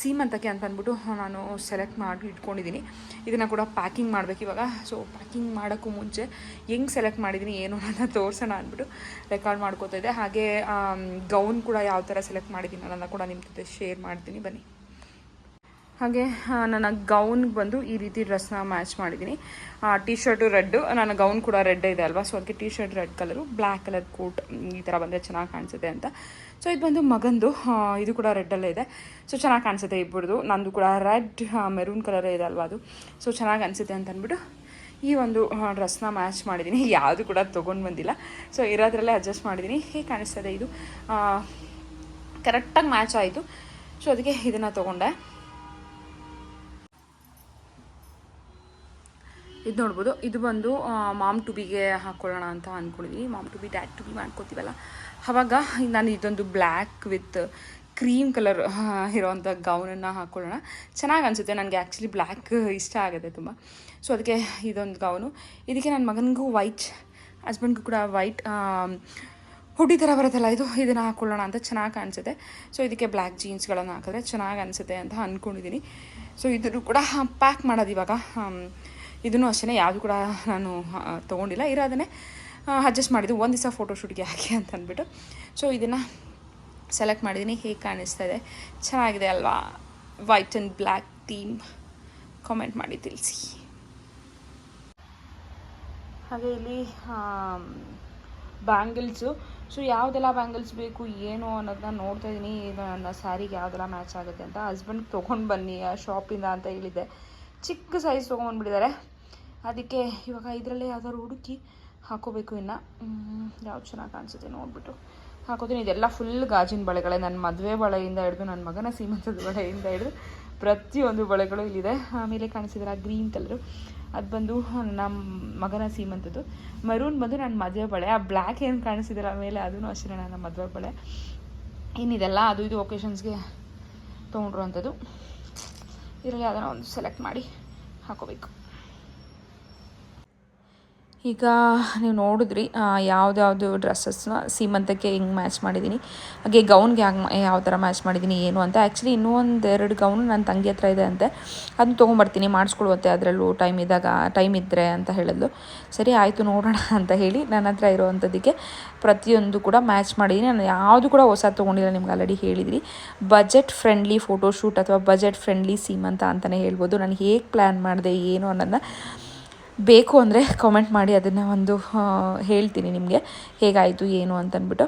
S1: ಸೀಮಂತಕ್ಕೆ ಅಂತ ಅಂದ್ಬಿಟ್ಟು ನಾನು ಸೆಲೆಕ್ಟ್ ಮಾಡಿ ಇಟ್ಕೊಂಡಿದ್ದೀನಿ ಇದನ್ನು ಕೂಡ ಪ್ಯಾಕಿಂಗ್ ಮಾಡಬೇಕು ಇವಾಗ. ಸೊ ಪ್ಯಾಕಿಂಗ್ ಮಾಡೋಕ್ಕೂ ಮುಂಚೆ ಹೆಂಗೆ ಸೆಲೆಕ್ಟ್ ಮಾಡಿದ್ದೀನಿ ಏನು ಅನ್ನೋದನ್ನ ತೋರಿಸೋಣ ಅಂದ್ಬಿಟ್ಟು ರೆಕಾರ್ಡ್ ಮಾಡ್ಕೋತಾ ಇದ್ದೆ. ಹಾಗೆ ಗೌನ್ ಕೂಡ ಯಾವ ಥರ ಸೆಲೆಕ್ಟ್ ಮಾಡಿದ್ದೀನಿ ಅನ್ನೋದನ್ನ ಕೂಡ ನಿಮ್ಮ ಜೊತೆ ಶೇರ್ ಮಾಡ್ತೀನಿ. ಬನ್ನಿ. ಹಾಗೆ ನನ್ನ ಗೌನ್ಗೆ ಬಂದು ಈ ರೀತಿ ಡ್ರೆಸ್ನ ಮ್ಯಾಚ್ ಮಾಡಿದ್ದೀನಿ. ಟಿ ಶರ್ಟು ರೆಡ್ಡು ನನ್ನ ಗೌನ್ ಕೂಡ ರೆಡ್ ಇದೆ ಅಲ್ವಾ? ಸೊ ಅದಕ್ಕೆ T shirt red colour black colour coat ಈ ಥರ ಬಂದರೆ ಚೆನ್ನಾಗಿ ಕಾಣಿಸುತ್ತೆ ಅಂತ. ಸೊ ಇದು ಬಂದು ಮಗಂದು ಇದು ಕೂಡ ರೆಡ್ಡಲ್ಲೇ ಇದೆ. ಸೊ ಚೆನ್ನಾಗಿ ಕಾಣಿಸುತ್ತೆ ಇಬ್ಬರದು ನಂದು ಕೂಡ ರೆಡ್ ಮೆರೂನ್ ಕಲರೇ ಇದೆ ಅಲ್ವಾ ಅದು. ಸೊ ಚೆನ್ನಾಗಿ ಅನಿಸುತ್ತೆ ಅಂತ ಅಂದ್ಬಿಟ್ಟು ಈ ಒಂದು ಡ್ರೆಸ್ನ ಮ್ಯಾಚ್ ಮಾಡಿದ್ದೀನಿ. ಯಾವುದು ಕೂಡ ತೊಗೊಂಡು ಬಂದಿಲ್ಲ. ಸೊ ಇರೋದ್ರಲ್ಲೇ ಅಡ್ಜಸ್ಟ್ ಮಾಡಿದ್ದೀನಿ. ಹೇಗೆ ಕಾಣಿಸ್ತದೆ ಇದು? ಕರೆಕ್ಟಾಗಿ ಮ್ಯಾಚ್ ಆಯಿತು. ಸೊ ಅದಕ್ಕೆ ಇದನ್ನು ತೊಗೊಂಡೆ. ಇದು ನೋಡ್ಬೋದು. ಇದು ಬಂದು ಮಾಮ್ ಟುಬಿಗೆ ಹಾಕ್ಕೊಳ್ಳೋಣ ಅಂತ ಅಂದ್ಕೊಂಡಿದ್ದೀನಿ mom to be dad dad to be ಮಾಡ್ಕೋತೀವಲ್ಲ? ಅವಾಗ ನಾನು ಇದೊಂದು ಬ್ಲ್ಯಾಕ್ ವಿತ್ ಕ್ರೀಮ್ ಕಲರ್ ಇರೋವಂಥ ಗೌನನ್ನು ಹಾಕ್ಕೊಳ್ಳೋಣ ಚೆನ್ನಾಗಿ ಅನಿಸುತ್ತೆ. ನನಗೆ ಆ್ಯಕ್ಚುಲಿ ಬ್ಲ್ಯಾಕ್ ಇಷ್ಟ ಆಗುತ್ತೆ ತುಂಬ. ಸೊ, ಅದಕ್ಕೆ ಇದೊಂದು ಗೌನು. ಇದಕ್ಕೆ ನನ್ನ ಮಗನಿಗೂ ವೈಟ್, ಹಸ್ಬೆಂಡ್ಗೂ ಕೂಡ ವೈಟ್ ಹುಡಿ ಥರ ಬರುತ್ತಲ್ಲ ಇದು, ಇದನ್ನು ಹಾಕ್ಕೊಳ್ಳೋಣ ಅಂತ ಚೆನ್ನಾಗಿ ಕಾಣಿಸುತ್ತೆ ಸೊ, ಇದಕ್ಕೆ ಬ್ಲ್ಯಾಕ್ ಜೀನ್ಸ್ಗಳನ್ನು ಹಾಕಿದ್ರೆ ಚೆನ್ನಾಗಿ ಅನಿಸುತ್ತೆ ಅಂತ ಅಂದ್ಕೊಂಡಿದ್ದೀನಿ ಸೊ, ಇದನ್ನು ಕೂಡ ಪ್ಯಾಕ್ ಮಾಡೋದು ಇವಾಗ. ಇದನ್ನು ಅಷ್ಟೇ ಯಾವುದು ಕೂಡ ನಾನು ತೊಗೊಂಡಿಲ್ಲ. ಇರೋದನ್ನೇ ಅಡ್ಜಸ್ಟ್ ಮಾಡಿದ್ದು. ಒಂದು ದಿವಸ ಫೋಟೋಶೂಟ್ಗೆ ಹಾಕಿ ಅಂತ ಅಂದ್ಬಿಟ್ಟು. ಸೊ ಇದನ್ನು ಸೆಲೆಕ್ಟ್ ಮಾಡಿದ್ದೀನಿ ಹೇಗೆ ಕಾಣಿಸ್ತಾ ಇದೆ? ಚೆನ್ನಾಗಿದೆ ಅಲ್ವಾ? White and black theme comment ಮಾಡಿ ತಿಳಿಸಿ. ಹಾಗೆ ಇಲ್ಲಿ ಬ್ಯಾಂಗಲ್ಸು ಸೊ ಯಾವುದೆಲ್ಲ ಬ್ಯಾಂಗಲ್ಸ್ ಬೇಕು, ಏನು ಅನ್ನೋದನ್ನ ನೋಡ್ತಾ ಇದ್ದೀನಿ ನನ್ನ ಸ್ಯಾರಿಗೆ ಯಾವುದೆಲ್ಲ ಮ್ಯಾಚ್ ಆಗುತ್ತೆ ಅಂತ. ಹಸ್ಬೆಂಡ್ ತೊಗೊಂಡು ಬನ್ನಿ, ಆ ಶಾಪಿಂದ ಅಂತ ಹೇಳಿದ್ದೆ. ಚಿಕ್ಕ ಸೈಜ್ ತೊಗೊಂಡ್ಬಿಟ್ಟಿದ್ದಾರೆ ಅದಕ್ಕೆ ಇವಾಗ ಇದರಲ್ಲೇ ಯಾವ್ದಾದ್ರು ಹುಡುಕಿ ಹಾಕೋಬೇಕು ಇನ್ನು. ಯಾವ್ದು ಚೆನ್ನಾಗಿ ಕಾಣಿಸುತ್ತೆ ನೋಡಿಬಿಟ್ಟು. ಹಾಕೋತೀನಿ. ಇದೆಲ್ಲ ಫುಲ್ ಗಾಜಿನ ಬಳೆಗಳೇ. ನನ್ನ ಮದುವೆ ಬಳೆಯಿಂದ ಹಿಡಿದು ನನ್ನ ಮಗನ ಸೀಮಂತದ ಬಳೆಯಿಂದ ಹಿಡಿದು ಪ್ರತಿಯೊಂದು ಬಳೆಗಳು ಇಲ್ಲಿದೆ. ಆಮೇಲೆ ಕಾಣಿಸಿದ್ರೆ ಆ ಗ್ರೀನ್ ಕಲರು ಅದು ಬಂದು ನಮ್ಮ ಮಗನ ಸೀಮಂತದ್ದು. ಮರೂನ್ ಬಂದು ನನ್ನ ಮದುವೆ ಬಳೆ. ಆ ಬ್ಲ್ಯಾಕ್ ಏನು ಕಾಣಿಸಿದ್ರೆ ಆಮೇಲೆ ಅದೂ ಅಷ್ಟೇ ನನ್ನ ಮದುವೆ ಬಳೆ. ಏನಿದೆಲ್ಲ ಅದು ಇದು ಒಕೇಶನ್ಸ್ಗೆ ತೊಗೊಂಡಿರುವಂಥದ್ದು ಇದರಲ್ಲಿ ಅದನ್ನು ಒಂದು ಸೆಲೆಕ್ಟ್ ಮಾಡಿ ಹಾಕೋಬೇಕು. ಈಗ ನೀವು ನೋಡಿದ್ರಿ ಯಾವುದ್ಯಾವುದು ಡ್ರೆಸ್ಸಸ್ನ ಸೀಮಂತಕ್ಕೆ ಹೆಂಗೆ ಮ್ಯಾಚ್ ಮಾಡಿದ್ದೀನಿ ಹಾಗೆ ಗೌನ್ಗೆ ಹ್ಯಾಂಗೆ ಯಾವ ಥರ ಮ್ಯಾಚ್ ಮಾಡಿದ್ದೀನಿ ಏನು ಅಂತ. ಆ್ಯಕ್ಚುಲಿ ಇನ್ನೂ ಒಂದು ಎರಡು ಗೌನ್ ನನ್ನ ತಂಗಿ ಹತ್ರ ಇದೆ ಅಂತೆ. ಅದನ್ನ ತೊಗೊಂಬರ್ತೀನಿ, ಮಾಡಿಸ್ಕೊಡುವಂತೆ ಅದರಲ್ಲೂ ಟೈಮ್ ಇದ್ದಾಗ ಟೈಮ್ ಇದ್ದರೆ ಅಂತ ಹೇಳಿದ್ಲು. ಸರಿ, ಆಯಿತು ನೋಡೋಣ ಅಂತ ಹೇಳಿ ನನ್ನ ಹತ್ರ ಇರೋವಂಥದ್ದಕ್ಕೆ ಪ್ರತಿಯೊಂದು ಕೂಡ ಮ್ಯಾಚ್ ಮಾಡಿದ್ದೀನಿ ನಾನು ಯಾವುದು ಕೂಡ ಹೊಸ ತೊಗೊಂಡಿಲ್ಲ ನಿಮ್ಗೆ ಆಲ್ರೆಡಿ ಹೇಳಿದಿರಿ. ಬಜೆಟ್ ಫ್ರೆಂಡ್ಲಿ ಫೋಟೋಶೂಟ್ ಅಥವಾ ಬಜೆಟ್ ಫ್ರೆಂಡ್ಲಿ ಸೀಮಂತ ಅಂತಲೇ ಹೇಳ್ಬೋದು. ನಾನು ಹೇಗೆ ಪ್ಲ್ಯಾನ್ ಮಾಡಿದೆ, ಏನು ಅನ್ನೋದನ್ನ ಬೇಕು ಅಂದರೆ ಕಾಮೆಂಟ್ ಮಾಡಿ ಅದನ್ನು ಒಂದು ಹೇಳ್ತೀನಿ ನಿಮಗೆ. ಹೇಗಾಯಿತು, ಏನು ಅಂತನ್ಬಿಟ್ಟು.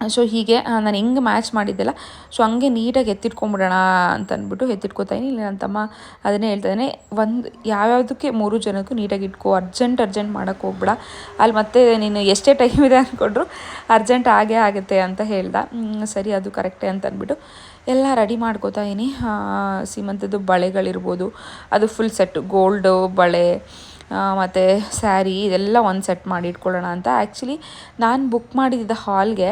S1: ಸೊ ಹೀಗೆ ನಾನು ಹೆಂಗೆ ಮ್ಯಾಚ್ ಮಾಡಿದ್ದೆಲ್ಲ ಸೊ ಹಂಗೆ ನೀಟಾಗಿ ಎತ್ತಿಟ್ಕೊಂಬಿಡೋಣ ಅಂತ ಅಂದ್ಬಿಟ್ಟು ಎತ್ತಿಟ್ಕೊತಾಯಿನಿ ಇಲ್ಲಿ ನನ್ನ ತಮ್ಮ ಅದನ್ನೇ ಹೇಳ್ತಾಯಿದ್ದೇನೆ ಒಂದು, ಯಾವ್ಯಾವುದಕ್ಕೆ ಮೂರು ಜನಕ್ಕೂ ನೀಟಾಗಿ ಇಟ್ಕೋ. ಅರ್ಜೆಂಟ್ ಅರ್ಜೆಂಟ್ ಮಾಡೋಕ್ಕೆ ಹೋಗ್ಬೇಡ. ಅಲ್ಲಿ ಮತ್ತೆ ನೀನು ಎಷ್ಟೇ ಟೈಮ್ ಇದೆ ಅಂದ್ಕೊಂಡ್ರು ಅರ್ಜೆಂಟ್ ಆಗೇ ಆಗುತ್ತೆ ಅಂತ ಹೇಳ್ದ. ಸರಿ, ಅದು ಕರೆಕ್ಟೇ ಅಂತ ಅಂದ್ಬಿಟ್ಟು ಎಲ್ಲ ರೆಡಿ ಮಾಡ್ಕೋತಾ ಇದೀನಿ ಸೀಮಂತದ್ದು ಬಳೆಗಳಿರ್ಬೋದು, ಅದು ಫುಲ್ ಸೆಟ್ ಗೋಲ್ಡು ಬಳೆ ಮತ್ತು ಸ್ಯಾರಿ ಇದೆಲ್ಲ ಒಂದು ಸೆಟ್ ಮಾಡಿ ಇಟ್ಕೊಳ್ಳೋಣ ಅಂತ. ಆ್ಯಕ್ಚುಲಿ ನಾನು ಬುಕ್ ಮಾಡಿದ್ದ ಹಾಲ್ಗೆ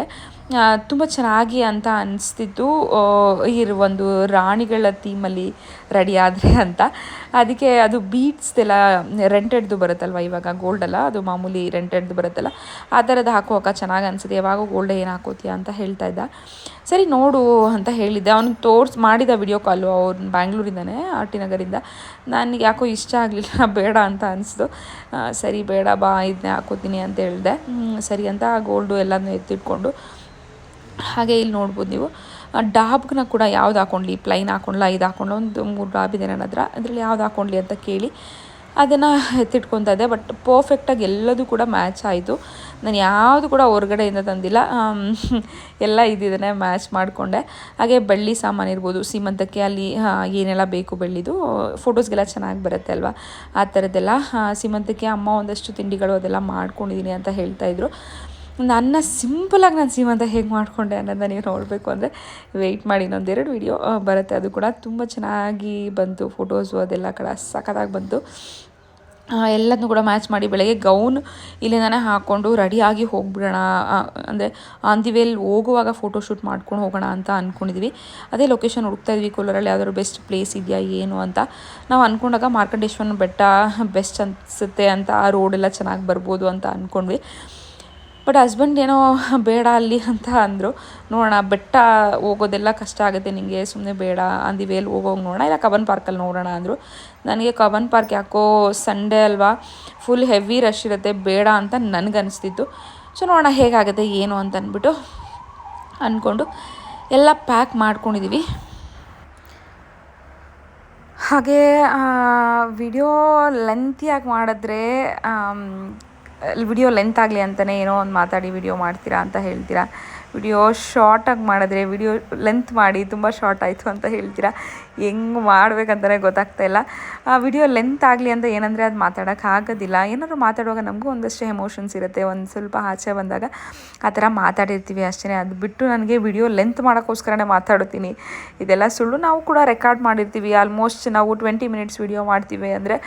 S1: ತುಂಬ ಚೆನ್ನಾಗಿ ಅಂತ ಅನಿಸ್ತಿತ್ತು ಈ ಒಂದು ರಾಣಿಗಳ ಥೀಮಲ್ಲಿ ರೆಡಿ ಆದರೆ ಅಂತ. ಅದಕ್ಕೆ ಅದು ಬೀಟ್ಸ್ದೆಲ್ಲ ರೆಂಟೆಡ್ದು ಬರುತ್ತಲ್ವ ಇವಾಗ ಗೋಲ್ಡಲ್ಲ ಅದು ಮಾಮೂಲಿ ರೆಂಟೆಡ್ದು ಬರುತ್ತಲ್ಲ? ಆ ಥರದ್ದು ಹಾಕುವಾಗ ಚೆನ್ನಾಗಿ ಅನಿಸುತ್ತೆ. ಯಾವಾಗ ಗೋಲ್ಡ್ ಏನು ಹಾಕೋತೀಯ ಅಂತ ಹೇಳ್ತಾ ಇದ್ದ. ಸರಿ, ನೋಡು ಅಂತ ಹೇಳಿದ್ದೆ. ಅವನು ತೋರ್ಸ್, ಮಾಡಿದ ವಿಡಿಯೋ ಕಾಲು ಅವ್ನು ಬ್ಯಾಂಗ್ಳೂರಿಂದನೇ ಆರ್ ಟಿ ನಗರಿಂದ. ನನಗೆ ಯಾಕೋ ಇಷ್ಟ ಆಗಲಿಲ್ಲ, ಬೇಡ ಅಂತ ಅನಿಸ್ತು. ಸರಿ, ಬೇಡ ಬಾ ಇದನ್ನೇ ಹಾಕೋತೀನಿ ಅಂತ ಹೇಳಿದೆ. ಸರಿ ಅಂತ ಗೋಲ್ಡು ಎಲ್ಲನೂ ಎತ್ತಿಟ್ಕೊಂಡು ಹಾಗೆ ಇಲ್ಲಿ ನೋಡ್ಬೋದು ನೀವು. ಆ ಡಾಬ್ಗನ್ನ ಕೂಡ ಯಾವ್ದು ಹಾಕೊಂಡ್ಲಿ? ಪ್ಲೈನ್ ಹಾಕೊಂಡ್ಲ, ಇದು ಹಾಕೊಂಡ್ಲ? ಒಂದು ಮೂರು ಡಾಬ್ ಇದೆ ನನ್ನ ಹತ್ರ ಅದರಲ್ಲಿ ಯಾವ್ದು ಹಾಕೊಂಡ್ಲಿ ಅಂತ ಕೇಳಿ. ಅದನ್ನು ಎತ್ತಿಟ್ಕೊತಾ ಇದೆ ಬಟ್ ಪರ್ಫೆಕ್ಟಾಗಿ ಎಲ್ಲದೂ ಕೂಡ ಮ್ಯಾಚ್ ಆಯಿತು. ನಾನು ಯಾವುದು ಕೂಡ ಹೊರಗಡೆಯಿಂದ ತಂದಿಲ್ಲ. ಎಲ್ಲ ಇದ್ದಿದ್ದಾನೆ ಮ್ಯಾಚ್ ಮಾಡಿಕೊಂಡೆ. ಹಾಗೆ ಬೆಳ್ಳಿ ಸಾಮಾನು ಇರ್ಬೋದು. ಸೀಮಂತಕ್ಕೆ ಅಲ್ಲಿ ಏನೆಲ್ಲ ಬೇಕು ಬೆಳ್ಳಿದು, ಫೋಟೋಸ್ಗೆಲ್ಲ ಚೆನ್ನಾಗಿ ಬರುತ್ತೆ ಅಲ್ವಾ? ಆ ಥರದ್ದೆಲ್ಲ ಸೀಮಂತಕ್ಕೆ ಅಮ್ಮ ಒಂದಷ್ಟು ತಿಂಡಿಗಳು ಅದೆಲ್ಲ ಮಾಡ್ಕೊಂಡಿದ್ದೀನಿ ಅಂತ ಹೇಳ್ತಾಯಿದ್ರು ನನ್ನ ಸಿಂಪಲಾಗಿ ನಾನು ಸೀಮಂತ ಹೇಗೆ ಮಾಡಿಕೊಂಡೆ ಅನ್ನೋದನ್ನ ನೀವು ನೋಡಬೇಕು ಅಂದರೆ ವೆಯ್ಟ್ ಮಾಡಿ ಇನ್ನೊಂದೆರಡು ವೀಡಿಯೋ ಬರುತ್ತೆ. ಅದು ಕೂಡ ತುಂಬ ಚೆನ್ನಾಗಿ ಬಂತು. ಫೋಟೋಸು ಅದೆಲ್ಲ ಕಡೆ ಸಖತ್ತಾಗಿ ಬಂತು. ಎಲ್ಲದನ್ನೂ ಕೂಡ ಮ್ಯಾಚ್ ಮಾಡಿ ಬೆಳಗ್ಗೆ ಗೌನ್ ಇಲ್ಲಿಂದಾನೆ ಹಾಕ್ಕೊಂಡು ರೆಡಿಯಾಗಿ ಹೋಗ್ಬಿಡೋಣ. ಅಂದರೆ ಆನ್ ದಿ ವೇಲ್ ಹೋಗುವಾಗ ಫೋಟೋಶೂಟ್ ಮಾಡ್ಕೊಂಡು ಹೋಗೋಣ ಅಂತ ಅಂದ್ಕೊಂಡಿದ್ವಿ ಅದೇ ಲೊಕೇಶನ್ ಹುಡುಕ್ತಾ ಇದ್ವಿ. ಕೋಲಾರಲ್ಲಿ ಯಾವ್ದಾದ್ರು ಬೆಸ್ಟ್ ಪ್ಲೇಸ್ ಇದೆಯಾ, ಏನು ಅಂತ. ನಾವು ಅಂದ್ಕೊಂಡಾಗ ಮಾರ್ಕಂಡೇಶ್ವರನ ಬೆಟ್ಟ ಬೆಸ್ಟ್ ಅನಿಸುತ್ತೆ ಅಂತ ಆ ರೋಡೆಲ್ಲ ಚೆನ್ನಾಗಿ ಬರ್ಬೋದು ಅಂತ ಅಂದ್ಕೊಂಡ್ವಿ ಬಟ್ ಹಸ್ಬೆಂಡ್ ಏನೋ ಬೇಡ ಅಲ್ಲಿ ಅಂತ ಅಂದರು. ನೋಡೋಣ, ಬೆಟ್ಟ ಹೋಗೋದೆಲ್ಲ ಕಷ್ಟ ಆಗುತ್ತೆ ನಿಮಗೆ ಸುಮ್ಮನೆ ಬೇಡ ಅಂದಿ ವೇಲ್ ಹೋಗೋಗಿ ನೋಡೋಣ. ಇಲ್ಲ, ಕಬನ್ ಪಾರ್ಕಲ್ಲಿ ನೋಡೋಣ ಅಂದರು. ನನಗೆ ಕಬನ್ ಪಾರ್ಕ್ ಯಾಕೋ ಸಂಡೇ ಅಲ್ವಾ ಫುಲ್ ಹೆವಿ ರಶ್ ಇರುತ್ತೆ, ಬೇಡ ಅಂತ ನನಗನ್ನಿಸ್ತಿತ್ತು ಸೊ ನೋಡೋಣ ಹೇಗಾಗುತ್ತೆ, ಏನು ಅಂತ ಅಂದ್ಬಿಟ್ಟು ಅಂದ್ಕೊಂಡು ಎಲ್ಲ ಪ್ಯಾಕ್ ಮಾಡ್ಕೊಂಡಿದ್ದೀವಿ ಹಾಗೆ ವಿಡಿಯೋ ಲೆಂತಿಯಾಗಿ ಮಾಡಿದ್ರೆ ವಿಡಿಯೋ ಲೆಂತ್ ಆಗಲಿ ಅಂತಲೇ ಏನೋ ಒಂದು ಮಾತಾಡಿ ವಿಡಿಯೋ ಮಾಡ್ತೀರಾ ಅಂತ ಹೇಳ್ತೀರಾ? ವಿಡಿಯೋ ಶಾರ್ಟಾಗಿ ಮಾಡಿದ್ರೆ, ವಿಡಿಯೋ ಲೆಂತ್ ಮಾಡಿ ತುಂಬ ಶಾರ್ಟ್ ಆಯಿತು ಅಂತ ಹೇಳ್ತೀರಾ? ಹೆಂಗೆ ಮಾಡ್ಬೇಕಂತಲೇ ಗೊತ್ತಾಗ್ತಾ ಇಲ್ಲ. ಆ ವಿಡಿಯೋ ಲೆಂತ್ ಆಗಲಿ ಅಂತ ಏನಂದರೆ ಅದು ಮಾತಾಡೋಕೆ ಆಗೋದಿಲ್ಲ. ಏನಾದ್ರು ಮಾತಾಡುವಾಗ ನಮಗೂ ಒಂದಷ್ಟು ಎಮೋಷನ್ಸ್ ಇರುತ್ತೆ. ಒಂದು ಸ್ವಲ್ಪ ಆಚೆ ಬಂದಾಗ ಆ ಥರ ಮಾತಾಡಿರ್ತೀವಿ ಅಷ್ಟೇ ಅದು ಬಿಟ್ಟು ನನಗೆ ವಿಡಿಯೋ ಲೆಂತ್ ಮಾಡೋಕ್ಕೋಸ್ಕರನೇ ಮಾತಾಡ್ತೀನಿ. ಇದೆಲ್ಲ ಸುಳ್ಳು ನಾವು ಕೂಡ ರೆಕಾರ್ಡ್ ಮಾಡಿರ್ತೀವಿ. ಆಲ್ಮೋಸ್ಟ್ ನಾವು ಟ್ವೆಂಟಿ ಮಿನಿಟ್ಸ್ ವಿಡಿಯೋ ಮಾಡ್ತೀವಿ ಅಂದರೆ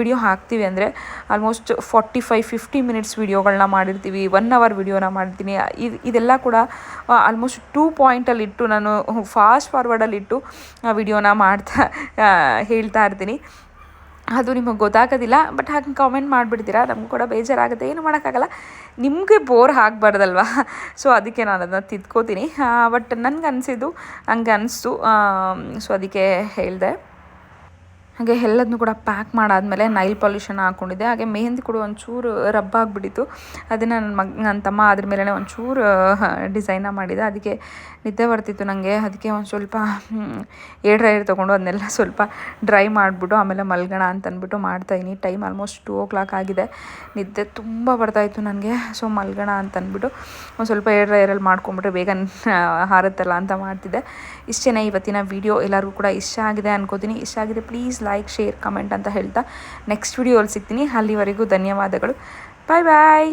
S1: ವಿಡಿಯೋ ಹಾಕ್ತೀವಿ ಅಂದರೆ almost forty five fifty minutes ವಿಡಿಯೋಗಳನ್ನ ಮಾಡಿರ್ತೀವಿ. ಒನ್ ಅವರ್ ವಿಡಿಯೋನ ಮಾಡ್ತೀನಿ. ಇದು, ಇದೆಲ್ಲ ಕೂಡ ಆಲ್ಮೋಸ್ಟ್ ಟೂ ಪಾಯಿಂಟಲ್ಲಿ ಇಟ್ಟು ನಾನು ಫಾಸ್ಟ್ ಫಾರ್ವರ್ಡಲ್ಲಿ ಇಟ್ಟು ವಿಡಿಯೋನ ಮಾಡ್ತಾ ಹೇಳ್ತಾ ಇರ್ತೀನಿ. ಅದು ನಿಮಗೆ ಗೊತ್ತಾಗೋದಿಲ್ಲ ಬಟ್ ಹಾಗೆ ಕಾಮೆಂಟ್ ಮಾಡಿಬಿಡ್ತೀರಾ? ನಮ್ಗೆ ಕೂಡ ಬೇಜಾರಾಗುತ್ತೆ. ಏನು ಮಾಡೋಕ್ಕಾಗಲ್ಲ. ನಿಮಗೆ ಬೋರ್ ಆಗಬಾರ್ದಲ್ವಾ? ಸೊ ಅದಕ್ಕೆ ನಾನು ಅದನ್ನು ತಿದ್ಕೋತೀನಿ. ಬಟ್ ನನಗೆ ಅನಿಸಿದ್ದು ಹಂಗೆ ಅನಿಸ್ತು ಸೊ ಅದಕ್ಕೆ ಹೇಳಿದೆ. ಹಾಗೆ ಎಲ್ಲದನ್ನೂ ಕೂಡ ಪ್ಯಾಕ್ ಮಾಡಾದಮೇಲೆ ನೈಲ್ ಪಾಲಿಷನ್ನು ಹಾಕ್ಕೊಂಡಿದ್ದೆ ಹಾಗೆ ಮೆಹಂದಿ ಕೂಡ ಒಂಚೂರು ರಬ್ ಆಗಿಬಿಟ್ಟಿತ್ತು. ಅದನ್ನು ನನ್ನ ಮಗ ನನ್ನ ತಮ್ಮ ಅದ್ರ ಮೇಲೆ ಒಂಚೂರು ಡಿಸೈನ ಮಾಡಿದೆ. ಅದಕ್ಕೆ ನಿದ್ದೆ ಬರ್ತಿತ್ತು ನನಗೆ ಅದಕ್ಕೆ ಒಂದು ಸ್ವಲ್ಪ ಏರ್ ಡ್ರೈಯರ್ ತೊಗೊಂಡು ಅದನ್ನೆಲ್ಲ ಸ್ವಲ್ಪ ಡ್ರೈ ಮಾಡಿಬಿಟ್ಟು, ಆಮೇಲೆ ಮಲ್ಗೋಣ ಅಂತ ಅಂದ್ಬಿಟ್ಟು ಮಾಡ್ತಾಯಿನಿ time almost two o'clock ಆಗಿದೆ. ನಿದ್ದೆ ತುಂಬ ಬರ್ತಾಯಿತ್ತು ನನಗೆ ಸೊ ಮಲ್ಗೋಣ ಅಂತ ಅಂದ್ಬಿಟ್ಟು ಒಂದು ಸ್ವಲ್ಪ ಏರ್ ಡ್ರೈಯರಲ್ಲಿ ಮಾಡ್ಕೊಂಬಿಟ್ರೆ ಬೇಗ ಹಾರತ್ತಲ್ಲ ಅಂತ ಮಾಡ್ತಿದ್ದೆ. ಇಷ್ಟೇ ಇವತ್ತಿನ ವಿಡಿಯೋ ಎಲ್ಲರಿಗೂ ಕೂಡ ಇಷ್ಟ ಆಗಿದೆ ಅನ್ಕೋತೀನಿ. ಇಷ್ಟ ಆಗಿದೆ ಪ್ಲೀಸ್ ಲೈಕ್ ಶೇರ್ ಕಮೆಂಟ್ ಅಂತ ಹೇಳ್ತಾ ನೆಕ್ಸ್ಟ್ ವಿಡಿಯೋಲ್ಲಿ ಸಿಗ್ತೀನಿ. ಅಲ್ಲಿವರೆಗೂ ಧನ್ಯವಾದಗಳು. ಬಾಯ್ ಬಾಯ್